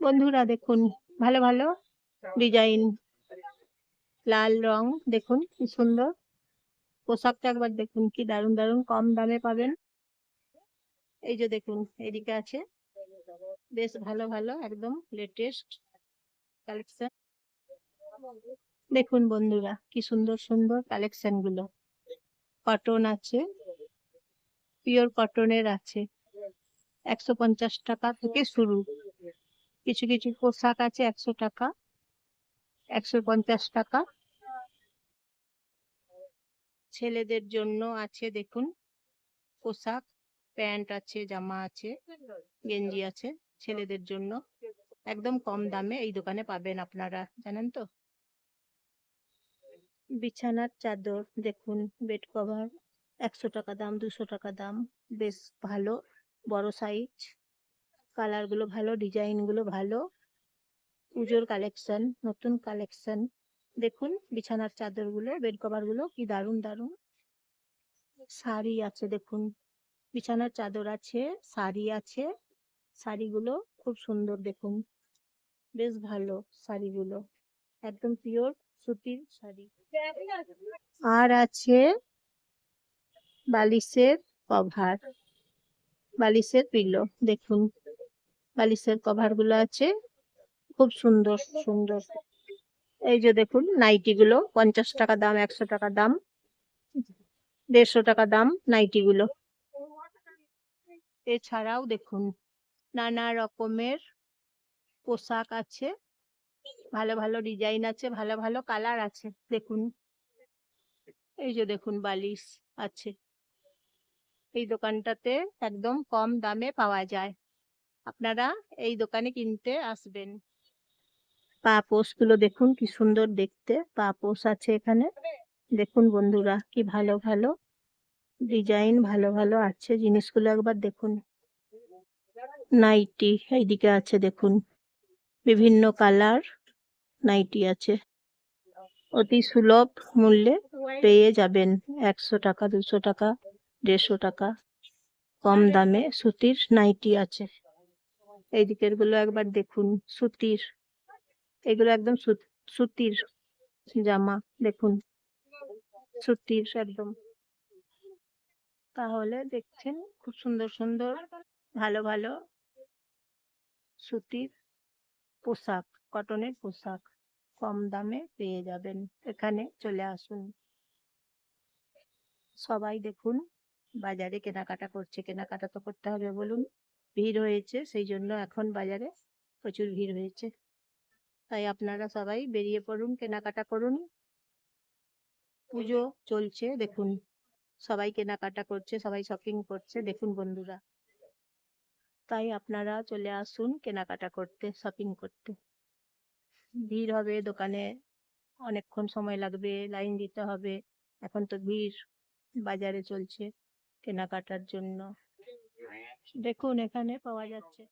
বন্ধুরা দেখুন, ভালো ভালো ডিজাইন। লাল রং, দেখুন কি সুন্দর। পোশাকটা একবার দেখুন কি দারুণ দারুণ কম দামে পাবেন। এই যে দেখুন, এদিকে আছে। বেশ ভালো ভালো, একদম লেটেস্ট কালেকশন দেখুন বন্ধুরা, কি সুন্দর সুন্দর কালেকশনগুলো। কটন আছে পিওর কটনের আছে। একশো পঞ্চাশ টাকা থেকে শুরু। কিছু কিছু পোশাক আছে, একশো টাকা, একশো পঞ্চাশ টাকা। ছেলেদের জন্য আছে, দেখুন, পোশাক, প্যান্ট আছে, জামা আছে, গেঞ্জি আছে, ছেলেদের জন্য। একদম কম দামে এই দোকানে পাবেন আপনারা, জানেন তো? বিছানার চাদর, দেখুন, বেড কভার, একশো টাকা দাম, দুশো টাকা দাম, বেশ ভালো, বড় সাইজ। কালারগুলো ভালো, ডিজাইনগুলো ভালো। পুজোর কালেকশন, নতুন কালেকশন। দেখুন বিছানার চাদরগুলো, বেড কভারগুলো কি দারুণ দারুণ। শাড়ি আছে, দেখুন। বিছানার চাদর আছে, শাড়ি আছে। শাড়িগুলো খুব সুন্দর, দেখুন। বেশ ভালো শাড়িগুলো একদম পিওর সুতির শাড়ি। আর আছে বালিশের কভার, বালিশের পিলো, দেখুন। বালিশের কভারগুলো আছে। খুব সুন্দর সুন্দর। এই যে দেখুন নাইটি গুলো, পঞ্চাশ টাকা দাম, একশো টাকা দাম, দেড়শো টাকা দাম নাইটি গুলো। এছাড়াও দেখুন, নানা রকমের পোশাক আছে। ভালো ভালো ডিজাইন আছে, ভালো ভালো কালার আছে। দেখুন, এই যে দেখুন, বালিশ আছে। এই দোকানটাতে একদম কম দামে পাওয়া যায়। আপনারা এই দোকানে কিনতে আসবেন। পা গুলো দেখুন কি সুন্দর দেখতে পা পোষ আছে এখানে। দেখুন বন্ধুরা কি ভালো ভালো, ডিজাইন ভালো ভালো আছে জিনিসগুলো একবার দেখুন। নাইটি এইদিকে আছে দেখুন, বিভিন্ন কালার নাইটি আছে। অতি সুলভ মূল্যে পেয়ে যাবেন একশো টাকা, দুশো টাকা, দেড়শো টাকা, কম দামে সুতির নাইটি আছে। এই দিকেরগুলো একবার দেখুন, সুতির। এগুলো একদম সুতির জামা, দেখুন। সুতির একদম। তাহলে দেখছেন খুব সুন্দর সুন্দর, ভালো ভালো সুতির পোশাক, কটনের পোশাক কম দামে পেয়ে যাবেন। এখানে চলে আসুন। সবাই দেখুন, বাজারে কেনাকাটা করছে, কেনাকাটা তো করতে হবে বলুন। ভিড় হয়েছে, সেই জন্য এখন বাজারে প্রচুর ভিড় হয়েছে। তাই আপনারা সবাই বেরিয়ে পড়ুন, কেনাকাটা করুন। পুজো চলছে, দেখুন। সবাই কেনাকাটা করছে, সবাই শপিং করছে, দেখুন বন্ধুরা। তাই আপনারা চলে আসুন কেনাকাটা করতে শপিং করতে। ভিড় হবে দোকানে, অনেকক্ষণ সময় লাগবে লাইন দিতে হবে। এখন তো ভিড়, বাজারে চলছে কেনাকাটার জন্য। দেখুন এখানে পাওয়া যাচ্ছে।